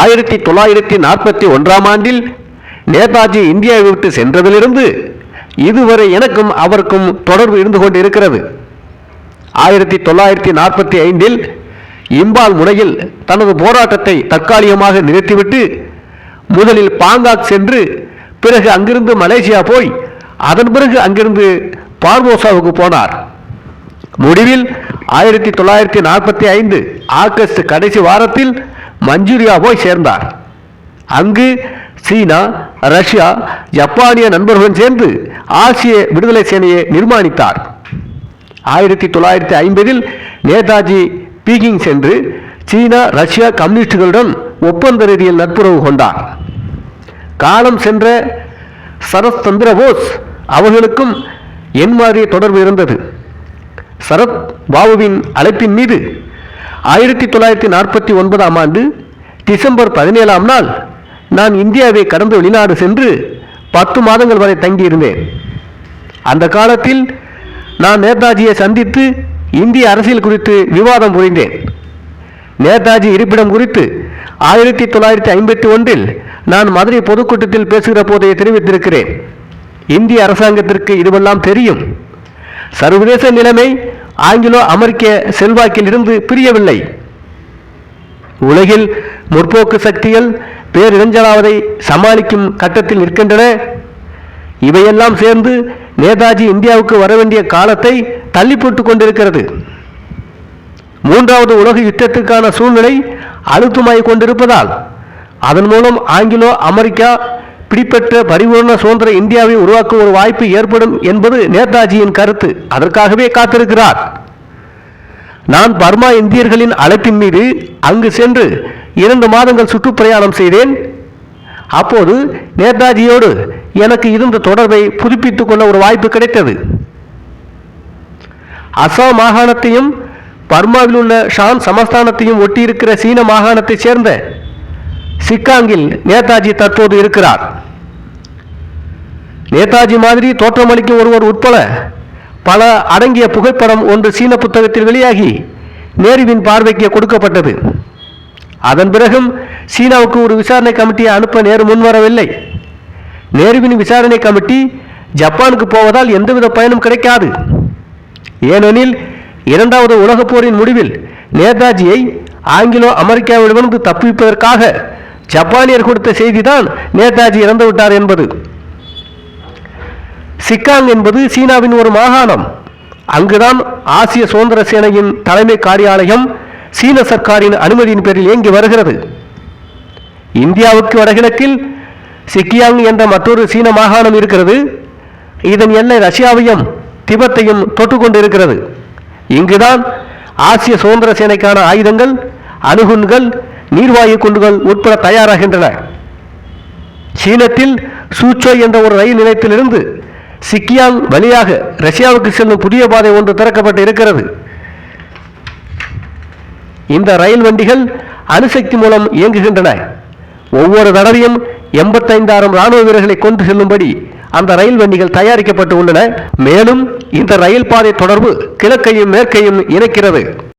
ஆயிரத்தி தொள்ளாயிரத்தி நாற்பத்தி ஒன்றாம் ஆண்டில் நேதாஜி இந்தியாவை விட்டு சென்றதிலிருந்து இதுவரை எனக்கும் அவருக்கும் தொடர்பு இருந்து கொண்டிருக்கிறது. ஆயிரத்தி தொள்ளாயிரத்தி நாற்பத்தி ஐந்தில் இம்பால் முனையில் தனது போராட்டத்தை தற்காலிகமாக நிறுத்திவிட்டு முதலில் பாங்காக் சென்று பிறகு அங்கிருந்து மலேசியா போய் அதன் பிறகு அங்கிருந்து பார்மோசாவுக்கு போனார். முடிவில் ஆயிரத்தி தொள்ளாயிரத்தி நாற்பத்தி ஐந்து ஆகஸ்ட் கடைசி வாரத்தில் மஞ்சூரியா போய் சேர்ந்தார். அங்கு சீனா ரஷ்யா ஜப்பானிய நண்பர்களுடன் சேர்ந்து ஆசிய விடுதலை சேனையை நிர்மாணித்தார். ஆயிரத்தி தொள்ளாயிரத்தி ஐம்பதில் நேதாஜி பீகிங் சென்று சீனா ரஷ்யா கம்யூனிஸ்டுகளுடன் ஒப்பந்த ரீதியில் நட்புறவு கொண்டார். காலம் சென்ற சரத் சந்திர போஸ் அவர்களுக்கும் என் மாதிரி தொடர்பு இருந்தது. சரத் பாபுவின் அழைப்பின் மீது ஆயிரத்தி தொள்ளாயிரத்தி நாற்பத்தி ஒன்பதாம் ஆண்டு டிசம்பர் பதினேழாம் நாள் நான் இந்தியாவை கடந்து வெளிநாடு சென்று பத்து மாதங்கள் வரை தங்கியிருந்தேன். அந்த காலத்தில் நான் நேதாஜியை சந்தித்து இந்திய அரசியல் குறித்து விவாதம் புரிந்தேன். நேதாஜி இருப்பிடம் குறித்து ஆயிரத்தி தொள்ளாயிரத்தி ஐம்பத்தி ஒன்றில் நான் மதுரை பொதுக்கூட்டத்தில் பேசுகிற போதே தெரிவித்திருக்கிறேன். இந்திய அரசாங்கத்திற்கு இதுவெல்லாம் தெரியும். சர்வதேச நிலைமை ஆங்கிலோ அமெரிக்க செல்வாக்கில் இருந்து பிரியவில்லை. உலகில் முற்போக்கு சக்திகள் பேரிடஞ்சலாவதை சமாளிக்கும் கட்டத்தில் நிற்கின்றன. இவையெல்லாம் சேர்ந்து நேதாஜி இந்தியாவுக்கு வர வேண்டிய காலத்தை தள்ளி கொண்டிருக்கிறது. மூன்றாவது உலக யுத்தத்துக்கான சூழ்நிலை அழுத்தமாகிக் கொண்டிருப்பதால் அதன் மூலம் ஆங்கிலோ அமெரிக்கா பிடிப்பெற்ற பரிபூர்ண சுதந்திர இந்தியாவை உருவாக்க ஒரு வாய்ப்பு ஏற்படும் என்பது நேதாஜியின் கருத்து. அதற்காகவே காத்திருக்கிறார். நான் பர்மா இந்தியர்களின் அழைப்பின் மீது அங்கு சென்று இரண்டு மாதங்கள் சுற்றுப்பிரயாணம் செய்தேன். அப்போது நேதாஜியோடு எனக்கு இருந்த தொடர்பை புதுப்பித்துக் கொள்ள ஒரு வாய்ப்பு கிடைத்தது. அசாம் மாகாணத்தையும் பர்மாவில் உள்ள ஷான் சமஸ்தானத்தையும் ஒட்டியிருக்கிற சீன மாகாணத்தைச் சேர்ந்த சிக்காங்கில் நேதாஜி தற்போது இருக்கிறார். நேதாஜி மாதிரி தோற்றமளிக்கும் ஒருவர் உட்பட பல அடங்கிய புகைப்படம் ஒன்று சீன புத்தகத்தில் வெளியாகி நேருவின் பார்வைக்கு கொடுக்கப்பட்டது. அதன் பிறகும் சீனாவுக்கு ஒரு விசாரணை கமிட்டியை அனுப்ப நேரு முன்வரவில்லை. நேருவின் விசாரணை கமிட்டி ஜப்பானுக்கு போவதால் எந்தவித பயனும் கிடைக்காது. ஏனெனில் இரண்டாவது உலகப் போரின் முடிவில் நேதாஜியை ஆங்கிலோ அமெரிக்காவிடமிருந்து தப்பிப்பதற்காக ஜப்பானியர் கொடுத்த செய்திதான் நேதாஜி இறந்துவிட்டார் என்பது. சிக்காங் என்பது சீனாவின் ஒரு மாகாணம். அங்குதான் ஆசிய சுதந்திர சேனையின் தலைமை காரியாலயம் சீன சர்க்காரின் அனுமதியின் பேரில் இயங்கி வருகிறது. இந்தியாவுக்கு வடகிழக்கில் சிக்கியாங் என்ற மற்றொரு சீன மாகாணம் இருக்கிறது. இதன் எல்லை ரஷ்யாவையும் திபெத்தையும் தொட்டுக்கொண்டிருக்கிறது. இங்குதான் ஆசிய சுதந்திர சேனைக்கான ஆயுதங்கள் அணுகுண்கள் நீர்வாயு குண்டுகள் உட்பட தயாராகின்றன. சீனத்தில் சூச்சோ என்ற ஒரு ரயில் நிலையத்திலிருந்து சிக்கியாங் வழியாக ரஷ்யாவுக்கு செல்லும் புதிய பாதை ஒன்று திறக்கப்பட்டு இருக்கிறது. இந்த ரயில் வண்டிகள் அணுசக்தி மூலம் இயங்குகின்றன. ஒவ்வொரு தடவையும் எண்பத்தைந்தாயிரம் ராணுவ வீரர்களை கொண்டு செல்லும்படி அந்த ரயில் வண்டிகள் தயாரிக்கப்பட்டு உள்ளன. மேலும் இந்த ரயில் பாதை தொடர்பு கிழக்கையும் மேற்கையும் இணைக்கிறது.